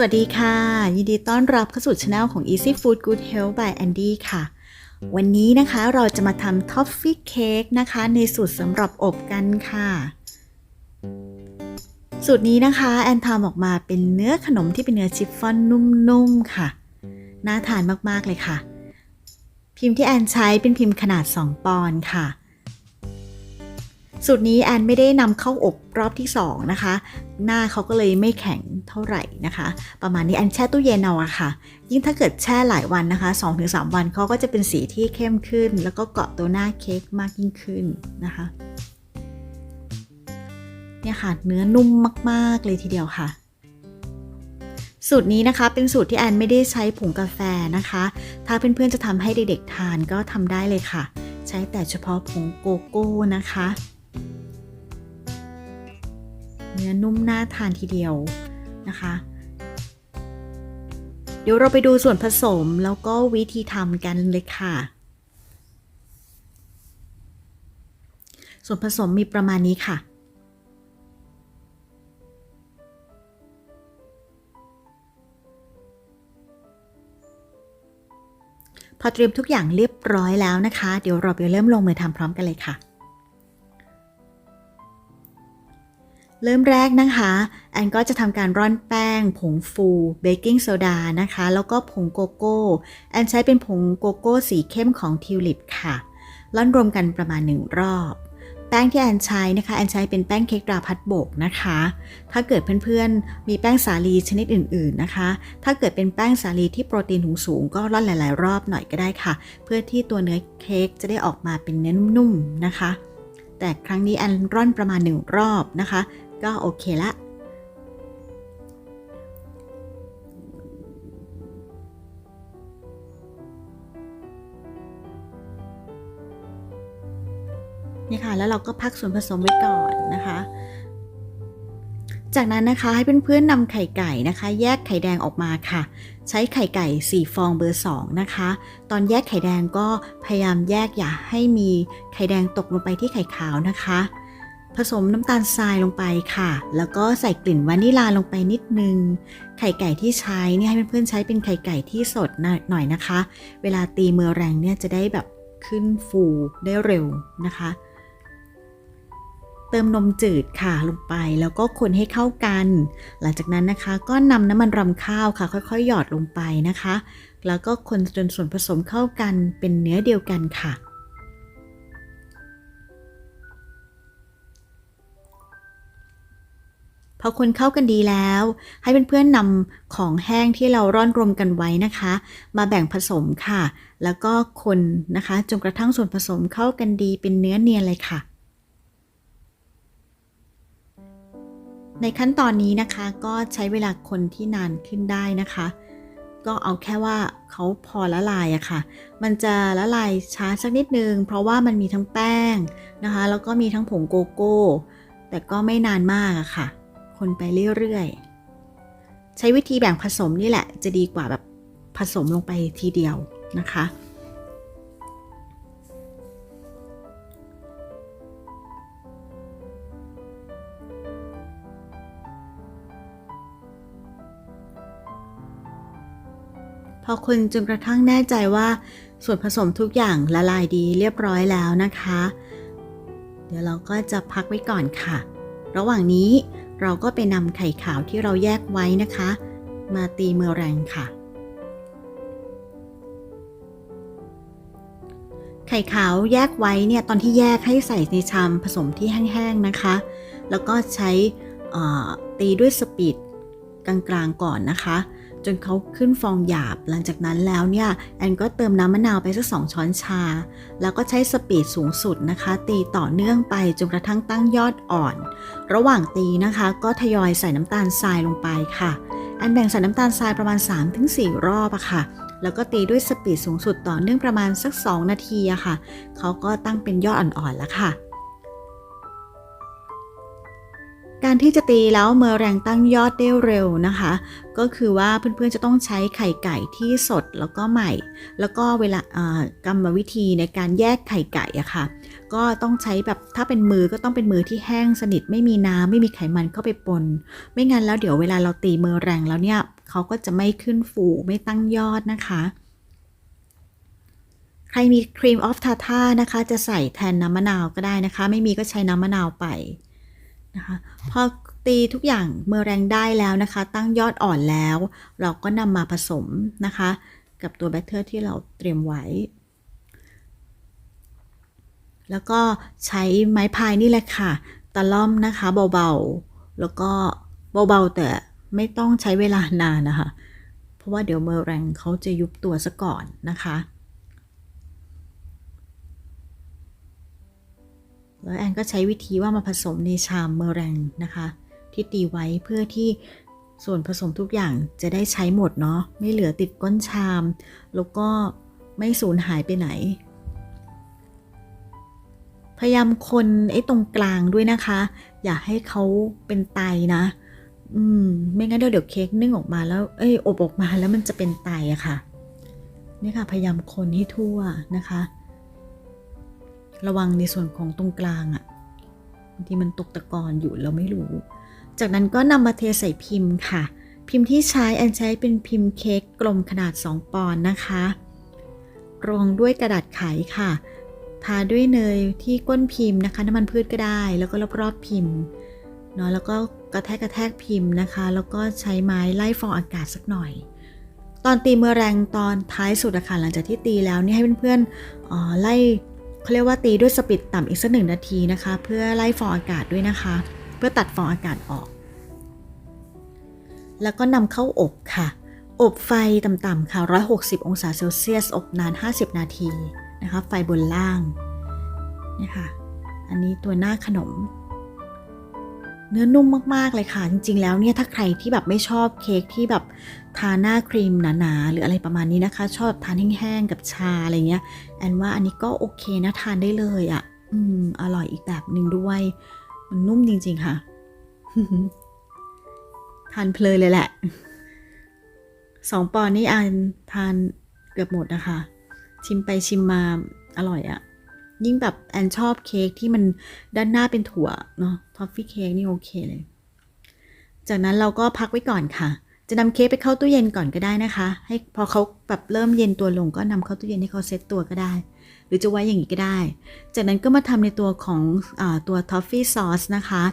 สวัสดีค่ะ ยินดีต้อนรับเข้าสู่ช anel ของ Easy Food Good Health by Andy ค่ะ วันนี้นะคะเราจะมาทำ Toffee Cake นะคะ ในสูตรสำหรับอบกันค่ะ สูตรนี้นะคะ แอนทำออกมาเป็นเนื้อขนมที่เป็นเนื้อชิฟฟ่อนนุ่มๆค่ะ น่าทานมากๆเลยค่ะ พิมพ์ที่แอนใช้เป็นพิมพ์ขนาด 2 ปอนด์ค่ะ สูตรนี้แอนไม่ได้นำเข้าอบรอบที่ 2 นะคะ หน้าเขาก็เลยไม่แข็งเท่าไหร่นะคะ ประมาณนี้แอนแช่ตู้เย็นเอาอะค่ะ ยิ่งถ้าเกิดแช่หลายวันนะคะ 2-3 วันเขาก็จะเป็นสีที่เข้มขึ้น แล้วก็เกาะตัวหน้าเค้กมากยิ่งขึ้นนะคะเนี่ยค่ะเนื้อนุ่มมากๆเลยทีเดียวค่ะ สูตรนี้นะคะเป็นสูตรที่แอนไม่ได้ใช้ผงกาแฟนะคะ ถ้าเพื่อนๆจะทำให้เด็กๆทานก็ทำได้เลยค่ะ ใช้แต่เฉพาะผงโกโก้นะคะ เนื้อนุ่มน่าทานทีเดียวนะคะ เดี๋ยวเราไปดูส่วนผสมแล้วก็วิธีทำกันเลยค่ะ ส่วนผสมมีประมาณนี้ค่ะพอเตรียมทุกอย่างเรียบร้อยแล้วนะคะ เดี๋ยวเราไปเริ่มลงมือทำพร้อมกันเลยค่ะ เริ่มแรกนะคะ แอนก็จะทำการร่อนแป้ง ผงฟูเบกกิ้งโซดานะคะ แล้วก็ผงโกโก้ แอนใช้เป็นผงโกโก้สีเข้มของทิวลิปค่ะ ร่อนรวมกันประมาณหนึ่งรอบ แป้งที่แอนใช้นะคะ แอนใช้เป็นแป้งเค้กราพัดโบกนะคะ ถ้าเกิดเพื่อนๆ มีแป้งสาลีชนิดอื่นๆนะคะ ถ้าเกิดเป็นแป้งสาลีที่โปรตีนสูงๆก็ร่อนหลาย ๆ รอบหน่อยก็ได้ค่ะ เพื่อที่ตัวเนื้อเค้กจะได้ออกมาเป็นเนื้อนุ่มๆนะคะ แต่ครั้งนี้แอนร่อนประมาณหนึ่งรอบนะคะ ก็โอเคละ นี่ค่ะ แล้วเราก็พักส่วนผสมไว้ก่อนนะคะ จากนั้นนะคะให้เพื่อนๆนำไข่ไก่นะคะ แยกไข่แดงออกมาค่ะ ใช้ไข่ไก่ 4 ฟองเบอร์ 2 นะคะ ตอนแยกไข่แดงก็พยายามแยกอย่าให้มีไข่แดงตกลงไปที่ไข่ขาวนะคะ ผสมน้ำตาลทรายลงไปค่ะ แล้วก็ใส่กลิ่นวานิลาลงไปนิดนึง ไข่ไก่ที่ใช้เนี่ยให้เพื่อนๆใช้เป็นไข่ไก่ที่สดหน่อยนะคะ เวลาตีมือแรงเนี่ยจะได้แบบขึ้นฟูได้เร็วนะคะ เติมนมจืดค่ะลงไปแล้วก็คนให้เข้ากัน หลังจากนั้นนะคะก็นำน้ำมันรำข้าวค่ะ ค่อยๆ หยอดลงไปนะคะ แล้วก็คนจนส่วนผสมเข้ากันเป็นเนื้อเดียวกันค่ะ พอคนเข้ากันดีแล้ว ให้เพื่อนๆนำของแห้งที่เราร่อนรวมกันไว้นะคะ มาแบ่งผสมค่ะ แล้วก็คนนะคะจนกระทั่งส่วนผสมเข้ากันดีเป็นเนื้อเนียนเลยค่ะ ในขั้นตอนนี้นะคะก็ใช้เวลาคนที่นานขึ้นได้นะคะ ก็เอาแค่ว่าเขาพอละลายอะค่ะ มันจะละลายช้าสักนิดนึง เพราะว่ามันมีทั้งแป้งนะคะ แล้วก็มีทั้งผงโกโก้ แต่ก็ไม่นานมากอะค่ะ คนไปเรื่อยๆ ใช้วิธีแบ่งผสมนี่แหละ จะดีกว่าแบบผสมลงไปทีเดียวนะคะ พอคนจนกระทั่งแน่ใจว่าส่วนผสมทุกอย่างละลายดีเรียบร้อยแล้วนะคะ เดี๋ยวเราก็จะพักไว้ก่อนค่ะ ระหว่างนี้ เราก็ไปนำไข่ขาวที่เราแยกไว้นะคะ มาตีมือแรงค่ะ ไข่ขาวแยกไว้เนี่ยตอนที่แยกให้ใส่ในชามผสมที่แห้งๆนะคะ แล้วก็ใช้ตีด้วยสปีดกลางๆก่อนนะคะ จนเขาขึ้นฟองหยาบ หลังจากนั้นแล้วเนี่ยแอนก็เติมน้ำมะนาวไปสักสองช้อนชา แล้วก็ใช้สปีดสูงสุดนะคะ ตีต่อเนื่องไปจนกระทั่งตั้งยอดอ่อน ระหว่างตีนะคะ ก็ทยอยใส่น้ำตาลทรายลงไปค่ะแอนแบ่งใส่น้ำตาลทรายประมาณ 3-4 รอบอะค่ะแล้วก็ตีด้วยสปีดสูงสุดต่อเนื่องประมาณสัก 2 นาทีอะค่ะ เขาก็ตั้งเป็นยอดอ่อนๆแล้วค่ะ การที่จะตีแล้วเมื่อแรงตั้งยอดได้เร็วนะคะ ก็คือว่าเพื่อนๆจะต้องใช้ไข่ไก่ที่สดแล้วก็ใหม่ แล้วก็เวลากรรมวิธีในการแยกไข่ไก่อะค่ะ ก็ต้องใช้แบบถ้าเป็นมือก็ต้องเป็นมือที่แห้งสนิทไม่มีน้ำไม่มีไขมันเข้าไปปน ไม่งั้นแล้วเดี๋ยวเวลาเราตีมือแรงแล้วเนี่ยเขาก็จะไม่ขึ้นฟูไม่ตั้งยอดนะคะใครมีครีมออฟทาทานะคะ จะใส่แทนน้ำมะนาวก็ได้นะคะ ไม่มีก็ใช้น้ำมะนาวไป นะคะพอตีทุกอย่างเมื่อแรงได้แล้วนะคะ ตั้งยอดอ่อนแล้ว เราก็นำมาผสมนะคะ กับตัวแบตเตอร์ที่เราเตรียมไว้ แล้วก็ใช้ไม้พายนี่แหละค่ะ ตะล่อมนะคะเบาๆ แล้วก็เบาๆแต่ไม่ต้องใช้เวลานานนะคะ เพราะว่าเดี๋ยวเมอแรงเขาจะยุบตัวซะก่อนนะคะ แล้วแอนก็ใช้วิธีว่ามาผสมในชามเมอแรงนะคะ ที่ตีไว้เพื่อที่ส่วนผสมทุกอย่างจะได้ใช้หมดเนาะไม่เหลือติดก้นชาม แล้วก็ไม่สูญหายไปไหน พยายามคนไอ้ตรงกลางด้วยนะคะ อย่าให้เขาเป็นไตนะ อืม ไม่งั้นเดี๋ยวเดี๋ยวเค้กนึ่งออกมาแล้วเอ้ยอบออกมาแล้วมันจะเป็นไตอะค่ะนี่ค่ะพยายามคนให้ทั่วนะคะ ระวังในส่วนของตรงกลางอะบางทีมันตกตะกอนอยู่เราไม่รู้ จากนั้นก็นำมาเทใส่พิมพ์ค่ะ พิมพ์ที่ใช้แอนใช้เป็นพิมพ์เค้กกลมขนาด 2 ปอนด์นะคะรองด้วยกระดาษไขค่ะ ทาด้วยเนยที่ก้นพิมพ์นะคะน้ำมันพืชก็ได้ แล้วก็รอบๆพิมพ์เนาะแล้วก็กระแทกกระแทกพิมพ์นะคะ แล้วก็ใช้ไม้ไล่ฟองอากาศสักหน่อย ตอนตีเมื่อแรงตอนท้ายสุดอะค่ะหลังจากที่ตีแล้วนี่ให้เพื่อนๆเอ่อไล่ เขาเรียกว่าตีด้วยสปีดต่ำอีกสักหนึ่งนาทีนะคะ เพื่อไล่ฟองอากาศด้วยนะคะ เพื่อตัดฟองอากาศออก แล้วก็นำเข้าอบค่ะ อบไฟต่ำๆค่ะ 160 องศาเซลเซียส อบนาน 50 นาทีนะคะ ไฟบนล่างนี่ค่ะอันนี้ตัวหน้าขนม เนื้อนุ่มมากๆเลยค่ะ จริง ๆ แล้วเนี่ยถ้าใครที่แบบไม่ชอบเค้กที่แบบทาหน้าครีมหนาๆหรืออะไรประมาณนี้นะคะ ชอบทานแห้งๆกับชาอะไรเงี้ยแอนว่าอันนี้ก็โอเคนะทานได้เลยอะ่ะ อืม อร่อยอีกแบบหนึ่งด้วย มันนุ่มจริง ๆ ค่ะ ทานเพลินเลยแหละสองปอนนี่อันทานเกือบหมดนะคะ ชิมไปชิมมาอร่อยอะ ยิ่งแบบแอนชอบเค้กที่มันด้านหน้าเป็นถั่วเนาะทอฟฟี่เค้กนี่โอเคเลย จากนั้นเราก็พักไว้ก่อนค่ะ จะนำเค้กไปเข้าตู้เย็นก่อนก็ได้นะคะ ให้พอเขาแบบเริ่มเย็นตัวลงก็นำเข้าตู้เย็นให้เขาเซตตัวก็ได้ หรือจะไว้อย่างนี้ก็ได้ จากนั้นก็มาทำในตัวของอตัวทอฟฟี่ซอสนะคะ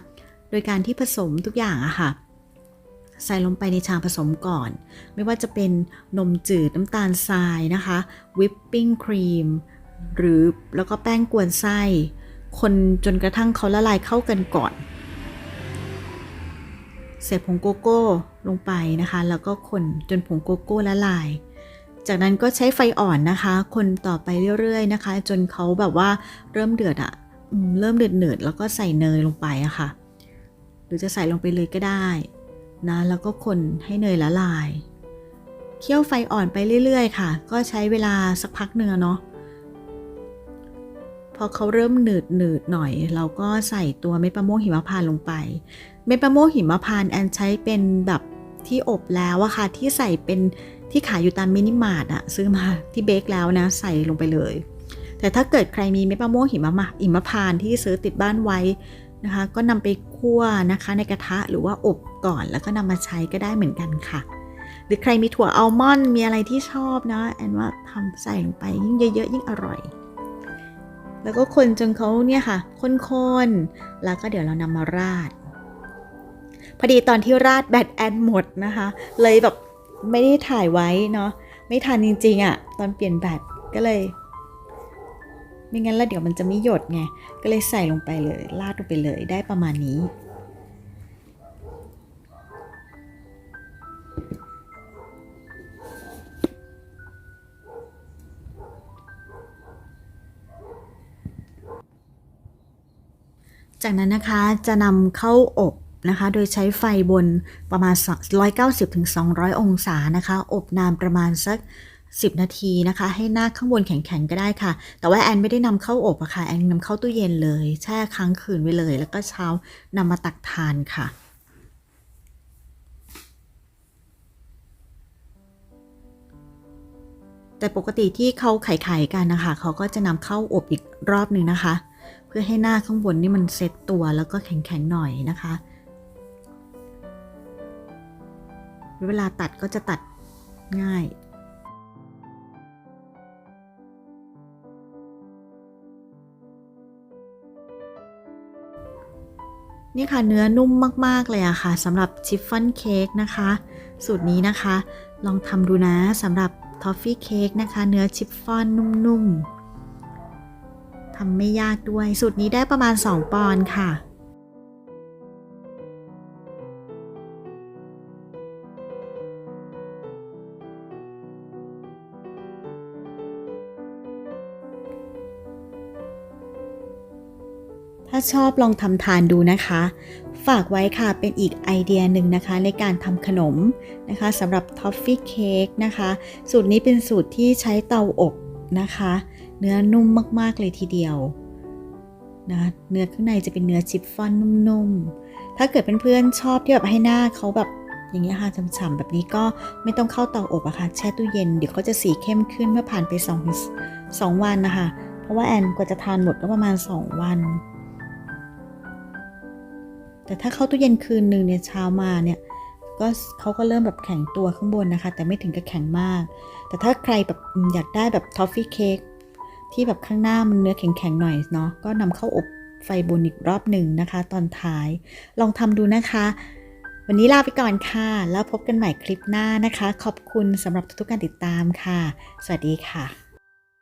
โดยการที่ผสมทุกอย่างอะค่ะใส่ลงไปในชามผสมก่อน ไม่ว่าจะเป็นนมจืดน้ำตาลทรายนะคะ วิปปิ้งครีม หรือแล้วก็แป้งกวนไส้ คนจนกระทั่งเขาละลายเข้ากันก่อน ใส่ผงโกโก้ลงไปนะคะ แล้วก็คนจนผงโกโก้ละลาย จากนั้นก็ใช้ไฟอ่อนนะคะ คนต่อไปเรื่อยๆนะคะ จนเขาแบบว่าเริ่มเดือดอะเริ่มเดือดเดือดแล้วก็ใส่เนยลงไปอะค่ะ หรือจะใส่ลงไปเลยก็ได้นะแล้วก็คนให้เนยละลาย เคี่ยวไฟอ่อนไปเรื่อยๆ ค่ะ ก็ใช้เวลาสักพักเนื้อเนาะ พอเขาเริ่มหนืดหนืดหน่อย เราก็ใส่ตัวเม็ดมะม่วงหิมพานต์ลงไป เม็ดมะม่วงหิมพานต์แอนใช้เป็นแบบที่อบแล้วอะค่ะที่ใส่เป็นที่ขายอยู่ตามมินิมาร์ทอะซื้อมาที่เบคแล้วนะ ใส่ลงไปเลย แต่ถ้าเกิดใครมีเม็ดมะม่วงหิมะหิมพานที่ซื้อติดบ้านไว้นะคะ ก็นำไปคั่วนะคะในกระทะหรือว่าอบก่อนแล้วก็นำมาใช้ก็ได้เหมือนกันค่ะ หรือใครมีถั่วอัลมอนด์มีอะไรที่ชอบนะแอนว่าทำใส่ลงไปยิ่งเยอะๆยิ่งอร่อย แล้วก็คนจนเขาเนี่ยค่ะข้นๆ แล้วก็เดี๋ยวเรานำมาราด พอดีตอนที่ราดแบตแอนหมดนะคะ เลยแบบไม่ได้ถ่ายไว้เนาะ ไม่ทันจริงๆอะ่ะ ตอนเปลี่ยนแบตก็เลย ไม่งั้นแล้วเดี๋ยวมันจะไม่หยดไง ก็เลยใส่ลงไปเลย ราดลงไปเลยได้ประมาณนี้ จากนั้นนะคะจะนำเข้าอบนะคะ โดยใช้ไฟบนประมาณ 190-200 องศานะคะ อบนานประมาณสัก 10 นาทีนะคะ ให้หน้าข้างบนแข็งๆก็ได้ค่ะ แต่ว่าแอนไม่ได้นำเข้าอบอะค่ะ แอนนำเข้าตู้เย็นเลย แช่ค้างคืนไว้เลย แล้วก็เช้านำมาตักทานค่ะแต่ปกติที่เขาไข่ๆกันนะคะ เขาก็จะนำเข้าอบอีกรอบหนึ่งนะคะ เพื่อให้หน้าข้างบนนี่มันเซ็ตตัวแล้วก็แข็งๆหน่อยนะคะ เวลาตัดก็จะตัดง่ายนี่ค่ะเนื้อนุ่มมาก ๆ เลยอะค่ะสำหรับชิฟฟ่อนเค้กนะคะ สูตรนี้นะคะ ลองทำดูนะสำหรับทอฟฟี่เค้กนะคะ เนื้อชิฟฟ่อนนุ่ม ๆ ทำไม่ยากด้วย สูตรนี้ได้ประมาณ 2 ปอนด์ค่ะ ถ้าชอบลองทำทานดูนะคะ ฝากไว้ค่ะเป็นอีกไอเดียหนึ่งนะคะ ในการทำขนมนะคะสำหรับท็อฟฟี่เค้กนะคะ สูตรนี้เป็นสูตรที่ใช้เตาอบนะคะ เนื้อนุ่มมาก ๆ เลยทีเดียวนะเนื้อข้างในจะเป็นเนื้อชิฟฟ่อนนุ่มๆ ถ้าเกิดเพื่อนๆชอบที่แบบให้หน้าเขาแบบอย่างเงี้ยค่ะฉ่ำๆแบบนี้ก็ไม่ต้องเข้าเตาอบอะค่ะแช่ตู้เย็นเดี๋ยวเขาจะสีเข้มขึ้นเมื่อผ่านไป2 2วันนะคะ เพราะว่าแอนกว่าจะทานหมดก็ประมาณ 2 วัน แต่ถ้าเข้าตู้เย็นคืนหนึ่งเนี่ยเช้ามาเนี่ยก็เขาก็เริ่มแบบแข็งตัวข้างบนนะคะ แต่ไม่ถึงกับแข็งมาก แต่ถ้าใครแบบอืมอยากได้แบบทอฟฟี่เค้ก ที่แบบข้างหน้ามันเนื้อแข็งๆหน่อยเนาะก็นำเข้าอบไฟบนอีกรอบหนึ่งนะคะ ตอนท้าย ลองทำดูนะคะ วันนี้ลาไปก่อนค่ะ แล้วพบกันใหม่คลิปหน้านะคะ ขอบคุณสำหรับทุกๆการติดตามค่ะ สวัสดีค่ะ